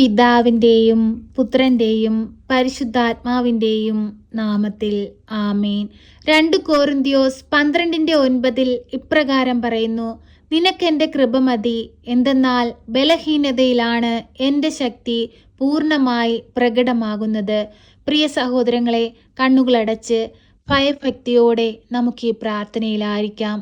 പിതാവിന്റെയും പുത്രന്റെയും പരിശുദ്ധാത്മാവിന്റെയും നാമത്തിൽ ആമേൻ. രണ്ട് കോറിന്തിയോസ് പന്ത്രണ്ടിന്റെ ഒൻപതിൽ ഇപ്രകാരം പറയുന്നു നിനക്കെന്റെ കൃപ മതി. എന്തെന്നാൽ ബലഹീനതയിലാണ് എന്റെ ശക്തി പൂർണമായി പ്രകടമാകുന്നത്. പ്രിയ സഹോദരങ്ങളെ കണ്ണുകളടച്ച് ഭയഭക്തിയോടെ നമുക്ക് ഈ പ്രാർത്ഥനയിലായിരിക്കാം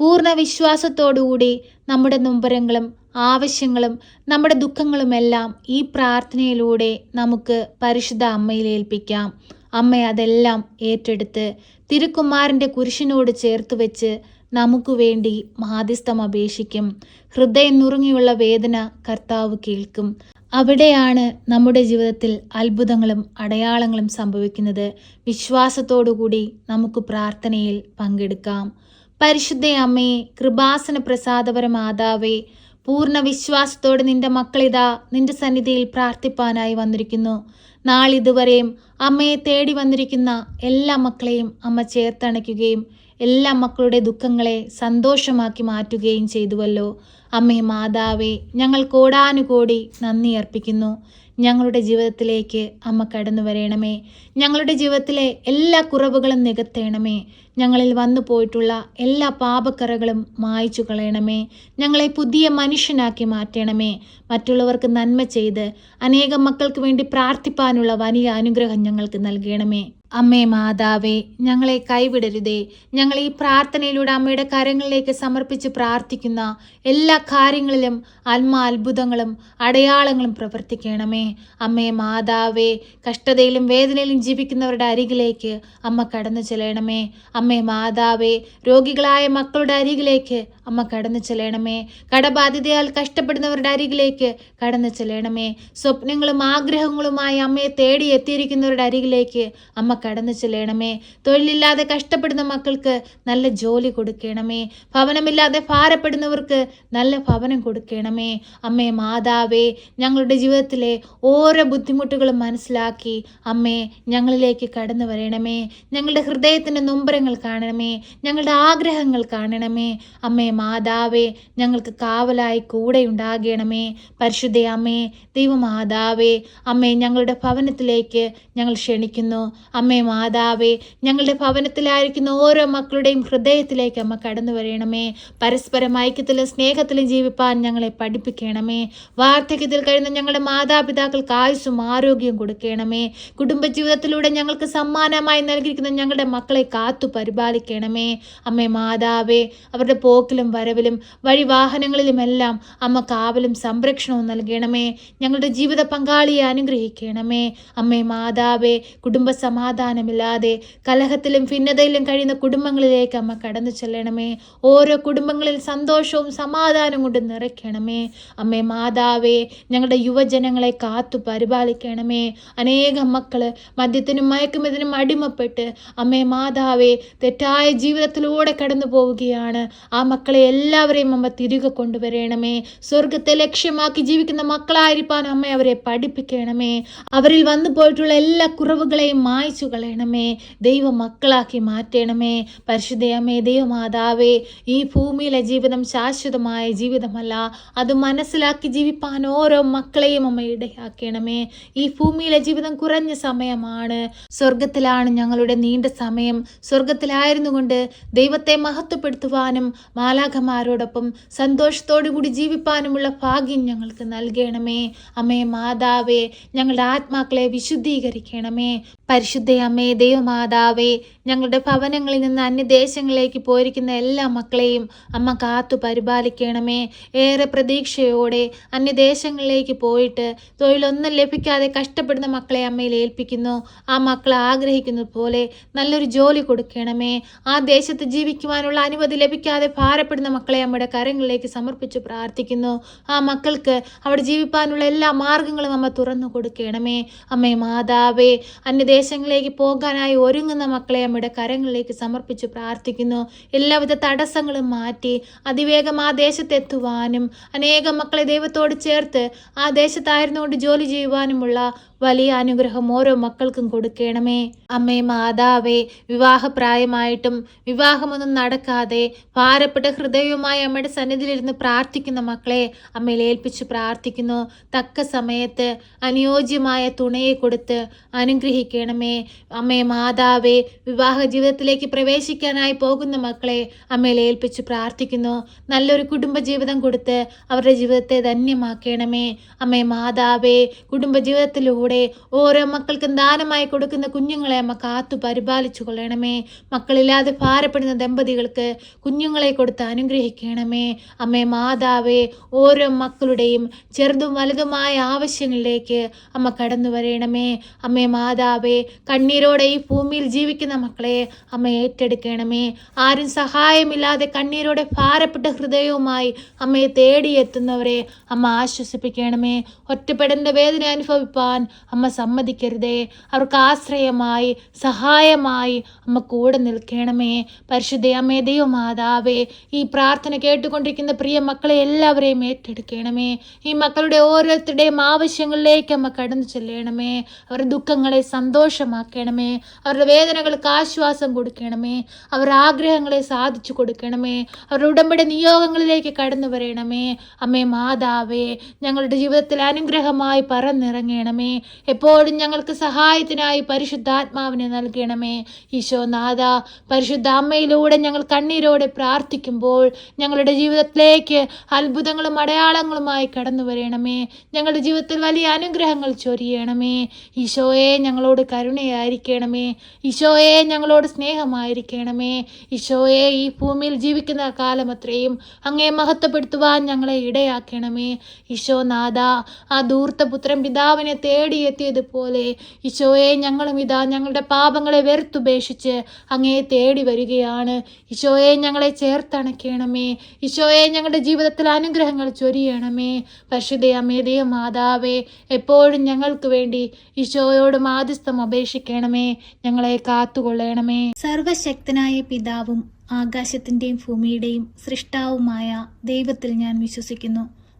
പൂർണ വിശ്വാസത്തോടുകൂടി നമ്മുടെ നൊമ്പരങ്ങളും ആവശ്യങ്ങളും നമ്മുടെ ദുഃഖങ്ങളുമെല്ലാം ഈ പ്രാർത്ഥനയിലൂടെ നമുക്ക് പരിശുദ്ധ അമ്മയിൽ ഏൽപ്പിക്കാം. അമ്മ അതെല്ലാം ഏറ്റെടുത്ത് തിരുക്കുമാരന്റെ കുരിശിനോട് ചേർത്ത് വെച്ച് നമുക്ക് വേണ്ടി മാധ്യസ്ഥം അപേക്ഷിക്കും. ഹൃദയം നുറുങ്ങിയുള്ള വേദന കർത്താവ് കേൾക്കും. അവിടെയാണ് നമ്മുടെ ജീവിതത്തിൽ അത്ഭുതങ്ങളും അടയാളങ്ങളും സംഭവിക്കുന്നത്. വിശ്വാസത്തോടുകൂടി നമുക്ക് പ്രാർത്ഥനയിൽ പങ്കെടുക്കാം. പരിശുദ്ധ അമ്മയെ കൃപാസന പ്രസാദപര മാതാവേ പൂർണ വിശ്വാസത്തോടെ നിന്റെ മക്കളിതാ നിന്റെ സന്നിധിയിൽ പ്രാർത്ഥിപ്പാനായി വന്നിരിക്കുന്നു. നാളിതുവരെയും അമ്മയെ തേടി വന്നിരിക്കുന്ന എല്ലാ മക്കളെയും അമ്മ ചേർത്തണയ്ക്കുകയും എല്ലാ മക്കളുടെ ദുഃഖങ്ങളെ സന്തോഷമാക്കി മാറ്റുകയും ചെയ്തുവല്ലോ. അമ്മേ മാതാവേ ഞങ്ങൾ കോടാനുകോടി നന്ദി അർപ്പിക്കുന്നു. ഞങ്ങളുടെ ജീവിതത്തിലേക്ക് അമ്മ കടന്നു വരണമേ. ഞങ്ങളുടെ ജീവിതത്തിലെ എല്ലാ കുറവുകളും നികത്തേണമേ. ഞങ്ങളിൽ വന്നു പോയിട്ടുള്ള എല്ലാ പാപക്കറകളും മായ്ച്ചു കളയണമേ. ഞങ്ങളെ പുതിയ മനുഷ്യനാക്കി മാറ്റണമേ. മറ്റുള്ളവർക്ക് നന്മ ചെയ്ത് അനേകം മക്കൾക്ക് വേണ്ടി പ്രാർത്ഥിപ്പാനുള്ള വലിയ അനുഗ്രഹം ഞങ്ങൾക്ക് നൽകണമേ. അമ്മേ മാതാവേ ഞങ്ങളെ കൈവിടരുതേ. ഞങ്ങൾ ഈ പ്രാർത്ഥനയിലൂടെ അമ്മയുടെ കരങ്ങളിലേക്ക് സമർപ്പിച്ച് പ്രാർത്ഥിക്കുന്ന എല്ലാ കാര്യങ്ങളിലും ആത്മാ അത്ഭുതങ്ങളും അടയാളങ്ങളും പ്രവർത്തിക്കണമേ. അമ്മേ മാതാവേ കഷ്ടതയിലും വേദനയിലും ജീവിക്കുന്നവരുടെ അരികിലേക്ക് അമ്മ കടന്നു ചെല്ലണമേ. അമ്മേ മാതാവേ രോഗികളായ മക്കളുടെ അരികിലേക്ക് അമ്മ കടന്നു ചെല്ലണമേ. കടബാധിതയാൽ കഷ്ടപ്പെടുന്നവരുടെ അരികിലേക്ക് കടന്നു ചെല്ലണമേ. സ്വപ്നങ്ങളും ആഗ്രഹങ്ങളുമായി അമ്മയെ തേടി എത്തിയിരിക്കുന്നവരുടെ അരികിലേക്ക് അമ്മ കടന്നു ചെല്ലണമേ. തൊഴിലില്ലാതെ കഷ്ടപ്പെടുന്ന മക്കൾക്ക് നല്ല ജോലി കൊടുക്കണമേ. ഭവനമില്ലാതെ ഭാരപ്പെടുന്നവർക്ക് നല്ല ഭവനം കൊടുക്കണമേ. അമ്മേ മാതാവേ ഞങ്ങളുടെ ജീവിതത്തിലെ ഓരോ ബുദ്ധിമുട്ടുകളും മനസ്സിലാക്കി അമ്മേ ഞങ്ങളിലേക്ക് കടന്നു വരണമേ. ഞങ്ങളുടെ ഹൃദയത്തിന്റെ നൊമ്പരങ്ങൾ കാണണമേ. ഞങ്ങളുടെ ആഗ്രഹങ്ങൾ കാണണമേ. അമ്മേ മാതാവേ ഞങ്ങൾക്ക് കാവലായി കൂടെ ഉണ്ടാകണമേ പരിശുദ്ധ അമ്മേ ദൈവമാതാവേ അമ്മേ ഞങ്ങളുടെ ഭവനത്തിലേക്ക് ഞങ്ങൾ ക്ഷണിക്കുന്നു. അമ്മേ മാതാവേ ഞങ്ങളുടെ ഭവനത്തിലായിരിക്കുന്ന ഓരോ മക്കളുടെയും ഹൃദയത്തിലേക്ക് അമ്മ കടന്നു വരണമേ. പരസ്പരം ഐക്യത്തിലും സ്നേഹത്തിലും ജീവിപ്പാൻ ഞങ്ങളെ പഠിപ്പിക്കണമേ. വാർദ്ധക്യത്തിൽ കഴിയുന്ന ഞങ്ങളുടെ മാതാപിതാക്കൾക്ക് ആയുസ്സും ആരോഗ്യവും കൊടുക്കണമേ. കുടുംബജീവിതത്തിലൂടെ ഞങ്ങൾക്ക് സമ്മാനമായി നൽകിയിരിക്കുന്ന ഞങ്ങളുടെ മക്കളെ കാത്തു പരിപാലിക്കണമേ. അമ്മേ മാതാവേ അവരുടെ പോക്കിലും വരവിലും വഴി വാഹനങ്ങളിലുമെല്ലാം അമ്മ കാവലും സംരക്ഷണവും നൽകണമേ. ഞങ്ങളുടെ ജീവിത പങ്കാളിയെ അനുഗ്രഹിക്കണമേ. അമ്മേ മാതാവേ കുടുംബ സമാധാനമില്ലാതെ കലഹത്തിലും ഭിന്നതയിലും കഴിയുന്ന കുടുംബങ്ങളിലേക്ക് അമ്മ കടന്നു ചെല്ലണമേ. ഓരോ കുടുംബങ്ങളിൽ സന്തോഷവും സമാധാനവും കൊണ്ട് നിറയ്ക്കണമേ. അമ്മേ മാതാവേ ഞങ്ങളുടെ യുവജനങ്ങളെ കാത്തു പരിപാലിക്കണമേ. അനേകം മക്കൾ മദ്യത്തിനും മയക്കുമതിനും അടിമപ്പെട്ട് അമ്മേ മാതാവേ തെറ്റായ ജീവിതത്തിലൂടെ കടന്നു പോവുകയാണ് ആ മക്കളെ എല്ലാവരെയും അമ്മ തിരികെ കൊണ്ടുവരണമേ. സ്വർഗത്തെ ലക്ഷ്യമാക്കി ജീവിക്കുന്ന മക്കളായിരിക്കാൻ അമ്മ അവരെ പഠിപ്പിക്കണമേ. അവരിൽ വന്നു പോയിട്ടുള്ള എല്ലാ കുറവുകളെയും മായ്ച്ചു കളയണമേ. ദൈവ മക്കളാക്കി മാറ്റണമേ. പരിശുദ്ധയമ്മേ ദൈവമാതാവേ ഈ ഭൂമിയിലെ ജീവിതം ശാശ്വതമായ ജീവിതമല്ല. അത് മനസ്സിലാക്കി ജീവിപ്പാൻ ഓരോ മക്കളെയും അമ്മ ഇടയാക്കണമേ. ഈ ഭൂമിയിലെ ജീവിതം കുറഞ്ഞ സമയമാണ്. സ്വർഗത്തിലാണ് ഞങ്ങളുടെ നീണ്ട സമയം. സ്വർഗത്തിലായിരുന്നു കൊണ്ട് ദൈവത്തെ മഹത്വപ്പെടുത്തുവാനും മാലാഖമാരോടൊപ്പം സന്തോഷത്തോടു കൂടി ജീവിപ്പാനുമുള്ള ഭാഗ്യം ഞങ്ങൾക്ക് നൽകണമേ. അമ്മേ മാതാവേ ഞങ്ങളുടെ ആത്മാക്കളെ വിശുദ്ധീകരിക്കണമേ. പരിശുദ്ധ അമ്മേ ദൈവമാതാവേ ഞങ്ങളുടെ ഭവനങ്ങളിൽ നിന്ന് അന്യദേശങ്ങളിലേക്ക് പോയിരിക്കുന്ന എല്ലാ മക്കളെയും അമ്മ കാത്തു പരിപാലിക്കണമേ. ഏറെ പ്രതീക്ഷയോടെ അന്യദേശങ്ങളിലേക്ക് പോയിട്ട് തൊഴിലൊന്നും ലഭിക്കാതെ കഷ്ടപ്പെടുന്ന മക്കളെ അമ്മയിൽ ഏൽപ്പിക്കുന്നു. ആ മക്കളെ ആഗ്രഹിക്കുന്നത് പോലെ നല്ലൊരു ജോലി കൊടുക്കണമേ. ആ ദേശത്ത് ജീവിക്കുവാനുള്ള അനുമതി ലഭിക്കാതെ ഭാരപ്പെടുന്ന മക്കളെ അമ്മയുടെ കരങ്ങളിലേക്ക് സമർപ്പിച്ച് പ്രാർത്ഥിക്കുന്നു. ആ മക്കൾക്ക് അവിടെ ജീവിപ്പാനുള്ള എല്ലാ മാർഗങ്ങളും അമ്മ തുറന്നു കൊടുക്കണമേ. അമ്മേ മാതാവേ അന്യദേശങ്ങളിലേക്ക് പോകാനായി ഒരുങ്ങുന്ന മക്കളെ അമ്മയുടെ കരങ്ങളിലേക്ക് സമർപ്പിച്ച് പ്രാർത്ഥിക്കുന്നു. എല്ലാവിധ തടസ്സങ്ങളും മാറ്റി അതിവേഗം ആ ദേശത്തെത്തുവാനും അനേകം മക്കളെ ദൈവത്തോട് ചേർത്ത് ആ ദേശത്തായിരുന്നുകൊണ്ട് ജോലി ചെയ്യുവാനുമുള്ള വലിയ അനുഗ്രഹം ഓരോ മക്കൾക്കും കൊടുക്കണമേ. അമ്മേ മാതാവേ വിവാഹപ്രായമായിട്ടും വിവാഹമൊന്നും നടക്കാതെ ഭാരപ്പെട്ട ഹൃദയവുമായി അമ്മയുടെ സന്നിധിയിലിരുന്ന് പ്രാർത്ഥിക്കുന്ന മക്കളെ അമ്മയിൽ ഏൽപ്പിച്ച് പ്രാർത്ഥിക്കുന്നു. തക്ക സമയത്ത് അനുയോജ്യമായ തുണയെ കൊടുത്ത് അനുഗ്രഹിക്കണമേ. അമ്മേ മാതാവേ വിവാഹ ജീവിതത്തിലേക്ക് പ്രവേശിക്കാനായി പോകുന്ന മക്കളെ അമ്മയിൽ ഏൽപ്പിച്ച് പ്രാർത്ഥിക്കുന്നു. നല്ലൊരു കുടുംബജീവിതം കൊടുത്ത് അവരുടെ ജീവിതത്തെ ധന്യമാക്കണമേ. അമ്മേ മാതാവേ കുടുംബജീവിതത്തിലൂടെ ഓരോ മക്കൾക്കും ദാനമായി കൊടുക്കുന്ന കുഞ്ഞുങ്ങളെ അമ്മ കാത്തു പരിപാലിച്ചു കൊള്ളണമേ മക്കളില്ലാതെ ഭാരപ്പെടുന്ന ദമ്പതികൾക്ക് കുഞ്ഞുങ്ങളെ കൊടുത്ത് അനുഗ്രഹിക്കണമേ. അമ്മേ മാതാവേ ഓരോ മക്കളുടെയും ചെറുതും വലുതുമായ ആവശ്യങ്ങളിലേക്ക് അമ്മ കടന്നു വരണമേ. അമ്മേ മാതാവേ കണ്ണീരോടെ ഈ ഭൂമിയിൽ ജീവിക്കുന്ന മക്കളെ അമ്മ ഏറ്റെടുക്കണമേ. ആരും സഹായമില്ലാതെ കണ്ണീരോടെ ഭാരപ്പെട്ട ഹൃദയവുമായി അമ്മയെ തേടിയെത്തുന്നവരെ അമ്മ ആശ്വസിപ്പിക്കണമേ. ഒറ്റപ്പെടേണ്ട വേദന അനുഭവിപ്പാൻ അമ്മ സമ്മതിക്കരുതേ. അവർക്ക് ആശ്രയമായി സഹായമായി അമ്മ കൂടെ നിൽക്കണമേ. പരിശുദ്ധ അമ്മേ ദൈവമാതാവേ ഈ പ്രാർത്ഥന കേട്ടുകൊണ്ടിരിക്കുന്ന പ്രിയ മക്കളെ എല്ലാവരെയും ഏറ്റെടുക്കണമേ. ഈ മക്കളുടെ ഓരോരുത്തരുടെയും ആവശ്യങ്ങളിലേക്ക് അമ്മ കടന്നു ചെല്ലണമേ. അവരുടെ ദുഃഖങ്ങളെ സന്തോഷമാക്കണമേ. അവരുടെ വേദനകൾക്ക് ആശ്വാസം കൊടുക്കണമേ. അവരുടെ ആഗ്രഹങ്ങളെ സാധിച്ചു കൊടുക്കണമേ. അവരുടെ ഉടമ്പടി നിയോഗങ്ങളിലേക്ക് കടന്നു വരണമേ. അമ്മേ മാതാവേ ഞങ്ങളുടെ ജീവിതത്തിൽ അനുഗ്രഹമായി പറന്നിറങ്ങണമേ. എപ്പോഴും ഞങ്ങൾക്ക് സഹായത്തിനായി പരിശുദ്ധാത്മാവിനെ നൽകണമേ. ഈശോനാഥ പരിശുദ്ധ അമ്മയിലൂടെ ഞങ്ങൾ കണ്ണീരോടെ പ്രാർത്ഥിക്കുമ്പോൾ ഞങ്ങളുടെ ജീവിതത്തിലേക്ക് അത്ഭുതങ്ങളും അടയാളങ്ങളുമായി കടന്നു വരണമേ. ഞങ്ങളുടെ ജീവിതത്തിൽ വലിയ അനുഗ്രഹങ്ങൾ ചൊരിയണമേ. ഈശോയെ ഞങ്ങളോട് കരുണയായിരിക്കണമേ. ഈശോയെ ഞങ്ങളോട് സ്നേഹമായിരിക്കണമേ. ഈശോയെ ഈ ഭൂമിയിൽ ജീവിക്കുന്ന കാലം അത്രയും അങ്ങേ മഹത്വപ്പെടുത്തുവാൻ ഞങ്ങളെ ഇടയാക്കണമേ. ഈശോനാഥ ആ ധൂർത്തപുത്രൻ പിതാവിനെ തേടിയെത്തിയതുപോലെ ഈശോയെ ഞങ്ങളും ഇതാ ഞങ്ങളുടെ പാപങ്ങളെ വെറുത്തുപേക്ഷിച്ച് അങ്ങേ തേടി വരികയാണ്. ഈശോയെ ഞങ്ങളെ ചേർത്തണയ്ക്കണമേ ഈശോയെ ഞങ്ങളുടെ ജീവിതത്തിൽ അനുഗ്രഹങ്ങൾ ചൊരിയണമേ. പരിശുദ്ധയമ്മേതയ മാതാവേ എപ്പോഴും ഞങ്ങൾക്ക് വേണ്ടി ഈശോയോട് മാധ്യസ്ഥം അപേക്ഷിക്കണമേ. ഞങ്ങളെ കാത്തുകൊള്ളണമേ. സർവശക്തനായ പിതാവും ആകാശത്തിന്റെയും ഭൂമിയുടെയും സൃഷ്ടാവുമായ ദൈവത്തിൽ ഞാൻ വിശ്വസിക്കുന്നു.